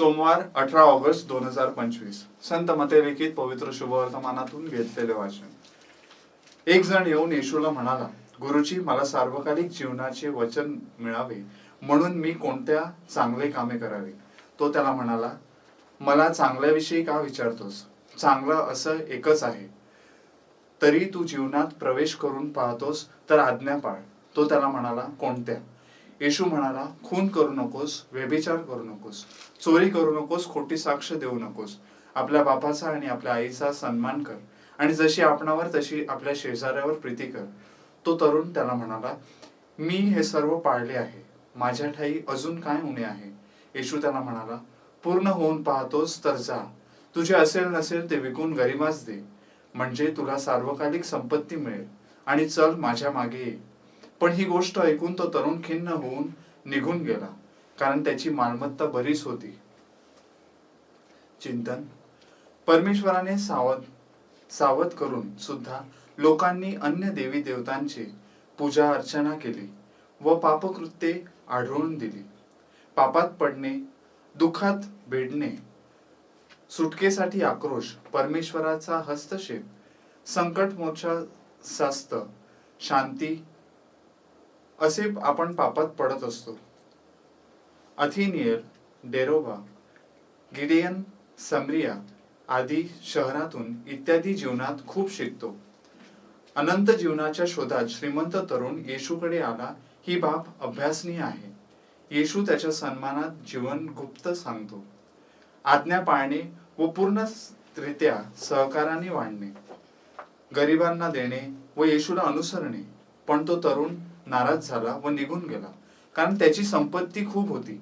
सोमवार अठरा ऑगस्ट दोन हजार पंचवीस. संत मते लिखित पवित्र शुभवर्तमानातून घेतलेले वाचन. एक जण येऊन येशूला म्हणाला गुरुजी मला सार्वकालिक जीवनाचे वचन मिळावे. म्हणून मी कोणत्या चांगले कामे करावे? तो त्याला म्हणाला मला चांगल्याविषयी का विचारतोस? चांगलं असं एकच आहे. तरी तू जीवनात प्रवेश करून पाहतोस तर आज्ञा पाळ. तो त्याला म्हणाला कोणत्या? येशू म्हणाला खून करू नकोस व्यभिचार करू नकोस चोरी करू नकोस खोटी साक्ष देऊ नकोस. आपल्या बापाचा आणि आपल्या आईचा सन्मान कर. आणि जशी आपणावर तशी आपल्या शेजाऱ्यावर प्रीती कर. तो तरुण त्याला म्हणाला मी हे सर्व पाळले आहे. माझ्या ठाई अजून काय उणे आहे? येशू त्याला म्हणाला पूर्ण होऊन पाहतोस तर जा. तुझे असेल नसेल ते विकून गरिमास दे. म्हणजे तुला सार्वकालिक संपत्ती मिळेल. आणि चल माझ्या मागे ये. पण ही गोष्ट ऐकून तो तरुण खिन्न होऊन निघून गेला कारण त्याची मालमत्ता बरीच होती. चिंतन. परमेश्वराने सावध सावध करून सुद्धा लोकांनी अन्य देवी देवतांची पूजा अर्चना केली व पापकृत्ये आढळून दिली. पापात पडणे दुःखात भेडणे सुटकेसाठी आक्रोश परमेश्वराचा हस्तक्षेप संकट मोक्षाशास्त शांती असे आपण पापात पडत असतो. अथिनियर डेरोबा गिडियन समरिया आदी शहरातून इत्यादी जीवनात खूप शिकतो. अनंत जीवनाच्या शोधात श्रीमंत तरुण येशूकडे आला ही बाब अभ्यासनीय आहे. येशू त्याच्या सन्मानात जीवन गुप्त सांगतो. आज्ञा पाळणे व पूर्णरित्या सहकाराने वाढणे. गरिबांना देणे व येशूला अनुसरणे पण तो तरुण नाराज झाला व निघून गेला. कारण त्याची संपत्ती खूप होती.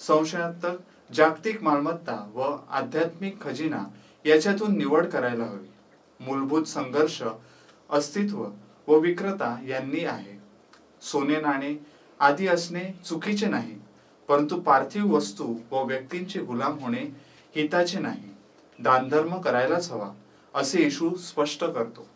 संशयात्मक जागतिक मालमत्ता व आध्यात्मिक खजिना याच्यातून निवड करायला हवी. मूलभूत संघर्ष अस्तित्व व विक्रता यांनी आहे. सोने नाणे आदी असणे चुकीचे नाही परंतु पार्थिव वस्तू व व्यक्तींचे गुलाम होणे हिताचे नाही. दानधर्म करायलाच हवा असे येशू स्पष्ट करतो.